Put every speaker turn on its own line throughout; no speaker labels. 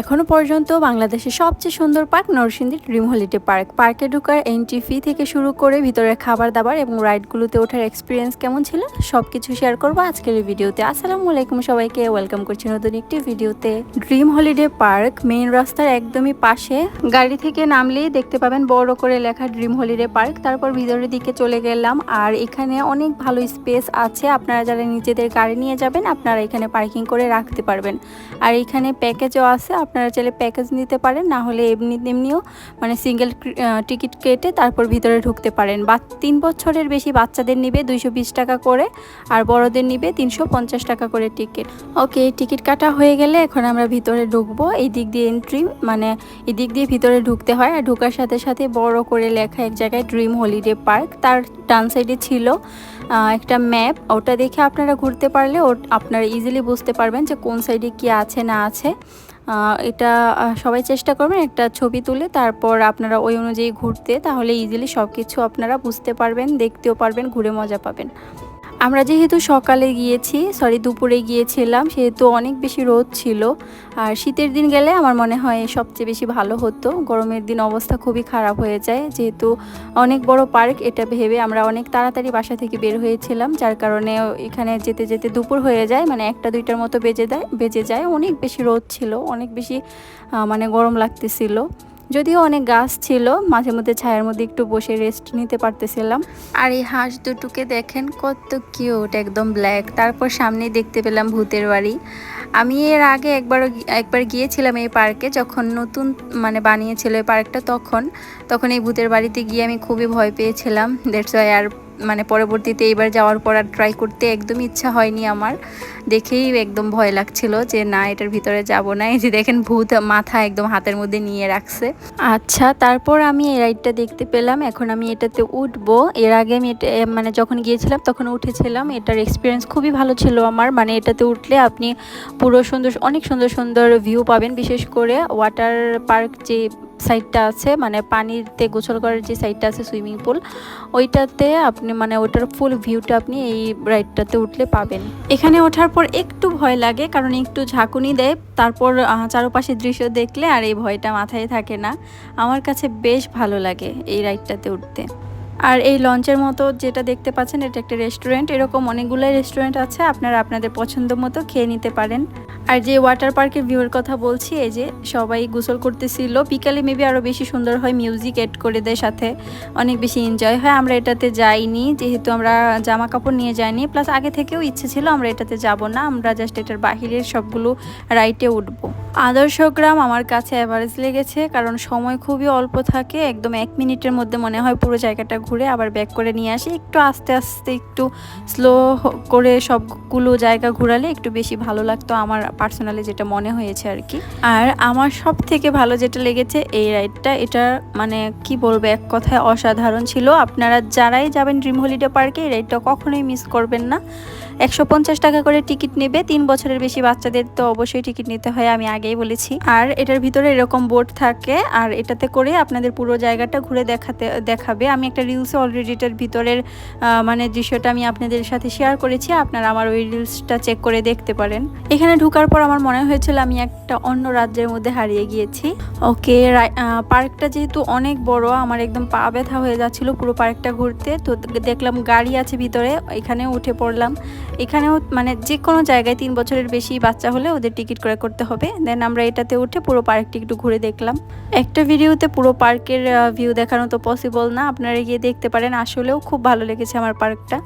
এখনও পর্যন্ত বাংলাদেশের সবচেয়ে সুন্দর পার্ক নরসিংদীর ড্রিম হলিডে পার্ক। পার্কে ঢুকার এন্ট্রি ফি থেকে শুরু করে ভিতরের খাবার দাবার এবং রাইডগুলোতে ওঠার এক্সপিরিয়েন্স কেমন ছিল সব কিছু শেয়ার করব আজকের এই ভিডিওতে আসসালামু আলাইকুম সবাইকে ওয়েলকাম করছি নতুন একটি ভিডিওতে ড্রিম হলিডে পার্ক মেইন রাস্তার একদমই পাশে। গাড়ি থেকে নামলেই দেখতে পাবেন বড় করে লেখা ড্রিম হলিডে পার্ক। তারপর ভিতরের দিকে চলে গেলাম আর এখানে অনেক ভালো স্পেস আছে। আপনারা যারা নিজেদের গাড়ি নিয়ে যাবেন, আপনারা এখানে পার্কিং করে রাখতে পারবেন। আর এখানে প্যাকেজও আছে। আপনারা চাইলে প্যাকেজ নিতে পারেন, না হলে এমনি এমনিও মানে সিঙ্গেল টিকিট কেটে তারপর ভিতরে ঢুকতে পারেন। বা তিন বছরের বেশি বাচ্চাদের নিবে দুইশো বিশ টাকা করে, আর বড়দের নিবে তিনশো পঞ্চাশ টাকা করে টিকিট ওকে টিকিট কাটা হয়ে গেলে এখন আমরা ভিতরে ঢুকবো। এই দিক দিয়ে এন্ট্রি মানে এই দিক দিয়ে ভিতরে ঢুকতে হয়। আর ঢোকার সাথে সাথে বড় করে লেখা এক জায়গায় ড্রিম হলিডে পার্ক তার ডান সাইডে ছিল একটা ম্যাপ ওটা দেখে আপনারা ঘুরতে পারলে ও আপনারা ইজিলি বুঝতে পারবেন যে কোন সাইডে কি আছে, না আছে। এটা সবাই চেষ্টা করবেন একটা ছবি তুলে তারপর আপনারা ওই অনুযায়ী ঘুরতে, তাহলে ইজিলি সব কিছু আপনারা বুঝতে পারবেন, দেখতেও পারবেন, ঘুরে মজা পাবেন। আমরা যেহেতু সকালে গিয়েছি সরি দুপুরে গিয়েছিলাম, সেহেতু অনেক বেশি রোদ ছিল। আর শীতের দিন গেলে আমার মনে হয় সবচেয়ে বেশি ভালো হতো। গরমের দিন অবস্থা খুবই খারাপ হয়ে যায়, যেহেতু অনেক বড় পার্ক, এটা ভেবে আমরা অনেক তাড়াতাড়ি বাসা থেকে বের হয়েছিলাম, যার কারণে এখানে যেতে যেতে দুপুর হয়ে যায় মানে একটা দুইটার মতো বেজে দেয়, বেজে যায়। অনেক বেশি রোদ ছিল, অনেক বেশি মানে গরম লাগতেছিল। যদিও অনেক গাছ ছিল, মাঝে মধ্যে ছায়ার মধ্যে একটু বসে রেস্ট নিতে পারতেছিলাম। আর এই হাঁস দুটোকে দেখেন কত কিউট একদম ব্ল্যাক তারপর সামনেই দেখতে পেলাম ভূতের বাড়ি। আমি এর আগে একবার একবার গিয়েছিলাম এই পার্কে, যখন নতুন মানে বানিয়েছিল এই পার্কটা তখন। তখন এই ভূতের বাড়িতে গিয়ে আমি খুবই ভয় পেয়েছিলাম। ওয়াই আর মানে পরবর্তীতে এবার যাওয়ার পর আর ট্রাই করতে একদম ইচ্ছা হয়নি আমার। দেখেই একদম ভয় লাগছিল যে, না, এটার ভিতরে যাব না। এই যে দেখেন ভূত মাথা একদম হাতের মধ্যে নিয়ে রাখছে। আচ্ছা তারপর আমি এই রাইডটা দেখতে পেলাম। এখন আমি এটাতে উঠবো। এর আগে আমি এটা মানে যখন গিয়েছিলাম তখন উঠেছিলাম। এটার এক্সপিরিয়েন্স খুবই ভালো ছিল আমার। মানে এটাতে উঠলে আপনি পুরো সুন্দর, অনেক সুন্দর সুন্দর ভিউ পাবেন। বিশেষ করে ওয়াটার পার্ক যে সাইডটা আছে মানে পানিতে গোসল করার যে সাইডটা আছে সুইমিং পুল, ওইটাতে আপনি মানে ওটার ফুল ভিউটা আপনি এই রাইডটাতে উঠলে পাবেন। এখানে ওঠার পর একটু ভয় লাগে, কারণ একটু ঝাঁকুনি দেয়, তারপর চারপাশের দৃশ্য দেখলে আর এই ভয়টা মাথায় থাকে না। আমার কাছে বেশ ভালো লাগে এই রাইডটাতে উঠতে। আর এই লঞ্চের মতো যেটা দেখতে পাচ্ছেন, এটা একটা রেস্টুরেন্ট, এরকম অনেকগুলোই রেস্টুরেন্ট আছে, আপনারা আপনাদের পছন্দ মতো খেয়ে নিতে পারেন। আর যে ওয়াটার পার্কের ভিউয়ের কথা বলছি, এই যে সবাই গোসল করতেছিল, বিকালে মেবি আরও বেশি সুন্দর হয় মিউজিক এড করে দেয় সাথে, অনেক বেশি এনজয় হয়। আমরা এটাতে যাইনি, যেহেতু আমরা জামা কাপড় নিয়ে যাইনি প্লাস আগে থেকেও ইচ্ছে ছিল আমরা এটাতে যাব না, আমরা জাস্ট এটার বাহিরের সবগুলো রাইটে উঠবো। আদর্শ গ্রাম আমার কাছে অ্যাভারেজ লেগেছে, কারণ সময় খুবই অল্প থাকে, একদম এক মিনিটের মধ্যে মনে হয় পুরো জায়গাটা ঘুরে আবার ব্যাক করে নিয়ে আসি। একটু আস্তে আস্তে একটু স্লো করে সবগুলো জায়গা ঘুরালে একটু বেশি ভালো লাগতো আমার পার্সোনালি যেটা মনে হয়েছে আর কি। আর আমার সব থেকে ভালো যেটা লেগেছে এই রাইডটা এটা মানে কি বলব, এক কথায় অসাধারণ ছিল। আপনারা যারাই যাবেন ড্রিম হলিডে পার্কে এই রাইডটা কখনোই মিস করবেন না। একশো পঞ্চাশ টাকা করে টিকিট নেবে, তিন বছরের বেশি বাচ্চাদের তো অবশ্যই টিকিট নিতে হয়, আমি আগেই বলেছি। আর এটার ভিতরে এরকম বোর্ড থাকে, আর এটাতে করে আপনাদের পুরো জায়গাটা ঘুরে দেখাতে, দেখাবে। আমি একটা রিলসে অলরেডি এটার ভিতরের মানে দৃশ্যটা আমি আপনাদের সাথে শেয়ার করেছি, আপনারা আমার ওই রিলসটা চেক করে দেখতে পারেন। এখানে ঢুকার পর আমার মনে হয়েছিল আমি একটা অন্য রাজ্যের মধ্যে হারিয়ে গিয়েছি। ওকে পার্কটা যেহেতু অনেক বড়, আমার একদম পা ব্যথা হয়ে যাচ্ছিল পুরো পার্কটা ঘুরতে। তো দেখলাম গাড়ি আছে ভিতরে এখানে উঠে পড়লাম। এখানেও মানে যে কোনো জায়গায় তিন বছরের বেশি বাচ্চা হলে ওদের টিকিট করে করতে হবে। দেন আমরা এটাতে উঠে পুরো পার্কটি একটু ঘুরে দেখলাম। একটা ভিডিওতে পুরো পার্কের ভিউ দেখানো তো পসিবল না, আপনারা গিয়ে দেখতে পারেন। আসলেও খুব ভালো লেগেছে আমার পার্কটা।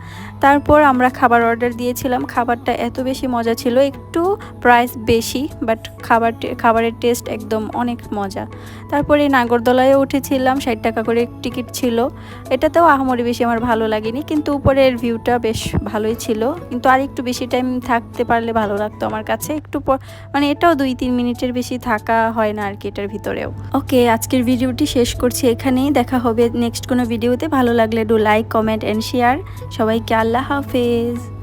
তারপর আমরা খাবার অর্ডার দিয়েছিলাম। খাবারটা এত বেশি মজা ছিল, একটু প্রাইস বেশি বাট খাবার খাবারের টেস্ট একদম অনেক মজা। তারপরে নাগরদোলায় উঠেছিলাম, ষাট টাকা করে টিকিট ছিল। এটাতেও আহামরি বেশি আমার ভালো লাগেনি, কিন্তু উপরের ভিউটা বেশ ভালোই ছিল। কিন্তু আর একটু বেশি টাইম থাকতে পারলে ভালো লাগতো আমার কাছে। একটু মানে এটাও দুই তিন মিনিটের বেশি থাকা হয় না আর কি এটার ভিতরেও। ওকে, আজকের ভিডিওটি শেষ করছি এখানেই। দেখা হবে নেক্সট কোনো ভিডিওতে ভালো লাগলে do like comment and share সবাইকে আল্লাহ হাফেজ।